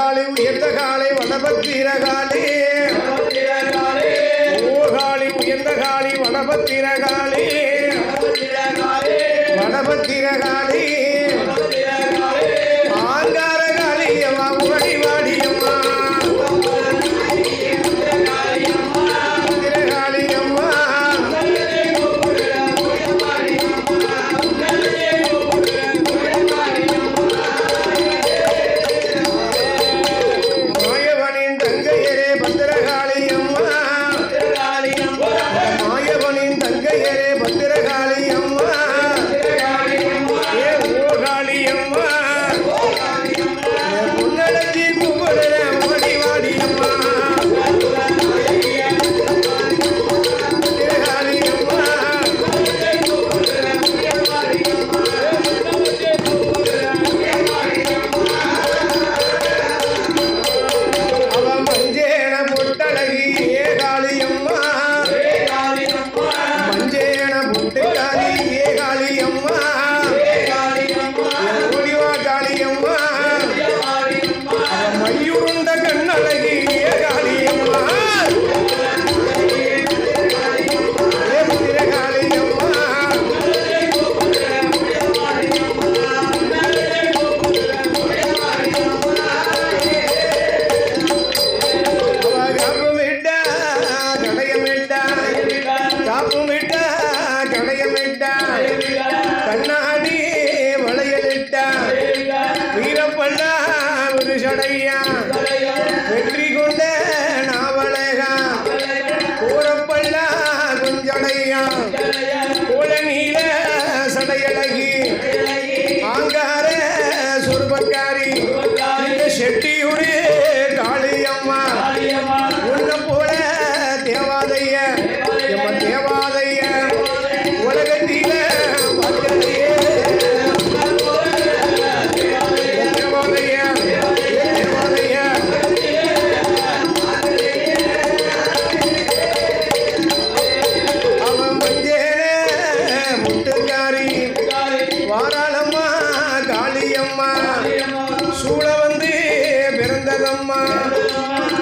ஓகாளி உயர்ந்த காலை வடபத்திரகாளி ஓகாளி உயர்ந்த காளி வடபத்திரகாளி வடபத்திரகாளி ஆங்கார பொட்டழகி விருஷடையா வெற்றி கொண்ட நாவலகா கூறப்பண்ணா குஞ்சடையா கோல நீல சடையழகி ஆங்கார சொருபக்காரி இந்த செட்டியுடைய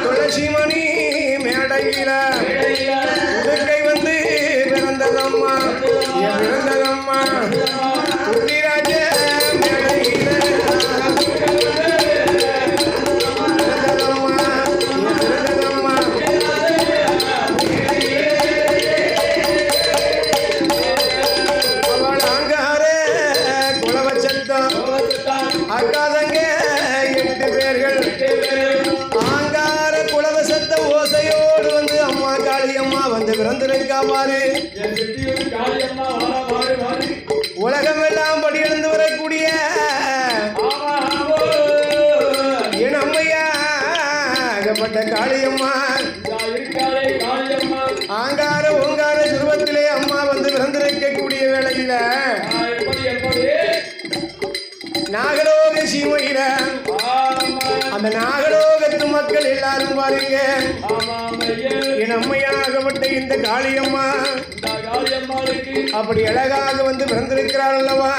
துளசிமணி மேடையில உடுக்கை வந்து பிறந்ததம்மா. பிறந்ததம்மா. குட்டிராஜ மேடையில அக்காத காளியம்மா வந்து பிறந்திருக்கா பாரு. உலகமெல்லாம் படியெழுந்து வரக்கூடிய என் அம்மையாகப்பட்ட காளியம்மா. ஆங்கார ஓங்கார சுருவத்திலே அம்மா வந்து பிறந்திருக்கக்கூடிய வேளையில நாகலோக சீமையில அந்த நாகலோகத்து மக்கள் எல்லாரும் பாருங்க. என் அம்மையாகப்பட்ட இந்த காளியம்மா அப்படி அழகாக வந்து பிறந்திருக்கிறாள் அல்லவா?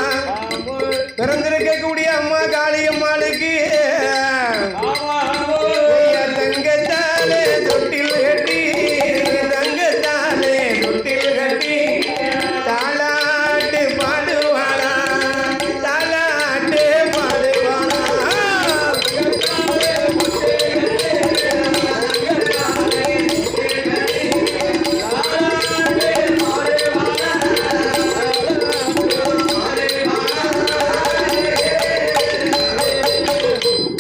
பிறந்திருக்கக்கூடிய அம்மா காளியம்மாளுக்கு.